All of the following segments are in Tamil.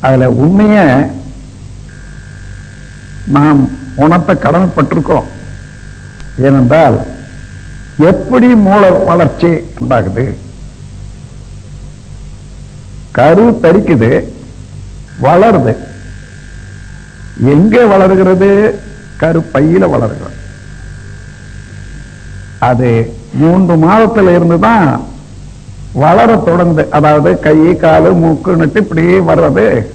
அதுல உண்மையை நாம் உணர்த்த கடமைப்பட்டிருக்கோம் ஏனென்றால் எப்படி மூல வளர்ச்சி உண்டாகுது? கரு தரிக்குது வளருது. எங்க வளருகிறது? கரு பையில வளருகிறது. அது மூன்று மாதத்தில் இருந்து தான் வளர தொடர்ந்து அதாவது கை காலு மூக்குன்னுட்டு இப்படியே வர்றது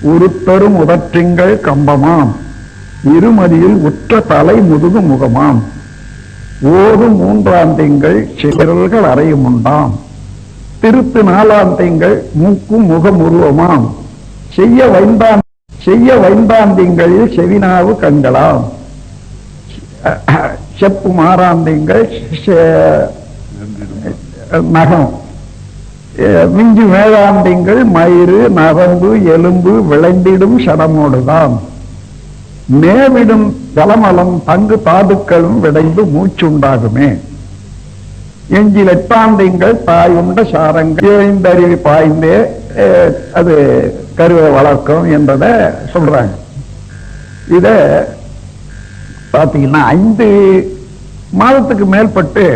உருத்தரும் உதற்றிங்கள் கம்பமாம். இருமதியில் உற்ற தலை முதுகு முகமாம். ஓதும் மூன்றாம் திங்கள் சிகரல்கள் அறையும் உண்டாம். திருத்து நாலாம் திங்கள் மூக்கும் முகம் உருவமாம். செய்ய வைந்தான் செய்ய வைந்தாந்திங்களில் செவினாவு கண்களாம். செப்பு மாறாந்திங்கள் செ- நகம் மிஞ்சி வேதாந்திங்கள் மயிறு நரம்பு எலும்பு விளைந்திடும் சடமோடுதான். மேவிடும் ஜலமலம் பங்கு தாதுக்களும் விளைந்து மூச்சுண்டாகுமே. எஞ்சில் தாய் தாயுண்ட சாரங்கள். ஏழ்ந்தருவி பாய்ந்தே அது கருவை வளர்க்கும் என்றதை சொல்றாங்க. இத பாத்தீங்கன்னா ஐந்து மாதத்துக்கு மேற்பட்டு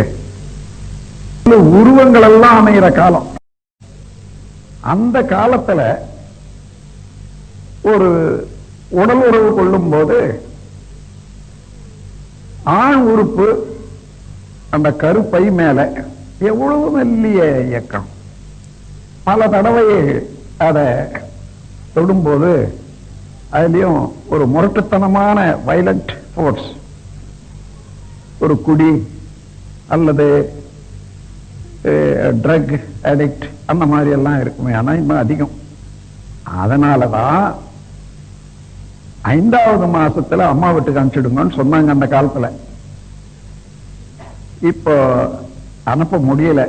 உருவங்கள் எல்லாம் அமைகிற காலம். அந்த காலத்துல ஒரு உடல் உறவு கொள்ளும் போது ஆண் உறுப்பு அந்த கருப்பை மேல எவ்வளவு மெல்லிய இயக்கம். பல தடவை அதை தொடும்போது அதுலயும் ஒரு முரட்டுத்தனமான வைலண்ட் ஃபோர்ஸ் ஒரு குடி அல்லது ட்ரக் அடிக்ட் அந்த மாதிரி எல்லாம் இருக்குமே. ஆனால் இன்னும் அதிகம். அதனாலதான் ஐந்தாவது மாசத்துல அம்மா வீட்டுக்கு அனுப்பிச்சிடுங்கன்னு சொன்னாங்க அந்த காலத்துல. இப்போ அனுப்ப முடியல.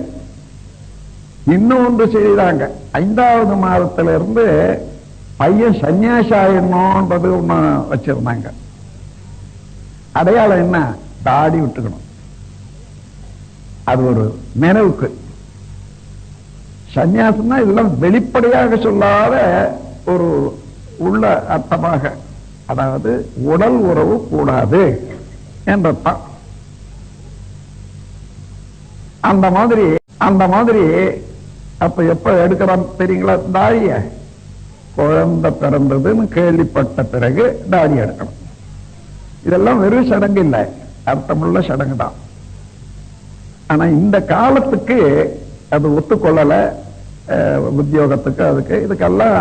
இன்னொன்று செய்தாங்க ஐந்தாவது மாதத்துல இருந்து பையன் சன்னியாசி ஆயிடணும்ன்றது ஒண்ணு வச்சிருந்தாங்க. அடையாளம் என்ன? தாடி விட்டுக்கணும். அது ஒரு நினைவுக்கு. சந்நியாசம்னா இதெல்லாம் வெளிப்படையாக சொல்லாத ஒரு உள்ள அர்த்தமாக. அதாவது உடல் உறவு கூடாது என்றதான் அந்த மாதிரி அந்த மாதிரி அப்ப எப்ப எடுக்கிறான் தெரியுங்களா? தாடிய குழந்தை பிறந்ததுன்னு கேள்விப்பட்ட பிறகு தாடி எடுக்கணும். இதெல்லாம் வெறும் சடங்கு இல்லை. அர்த்தமுள்ள சடங்கு தான் ஆனா இந்த காலத்துக்கு அது ஒத்துக்கொள்ளல உத்தியோகத்துக்கு அதுக்கு. இதுக்கெல்லாம்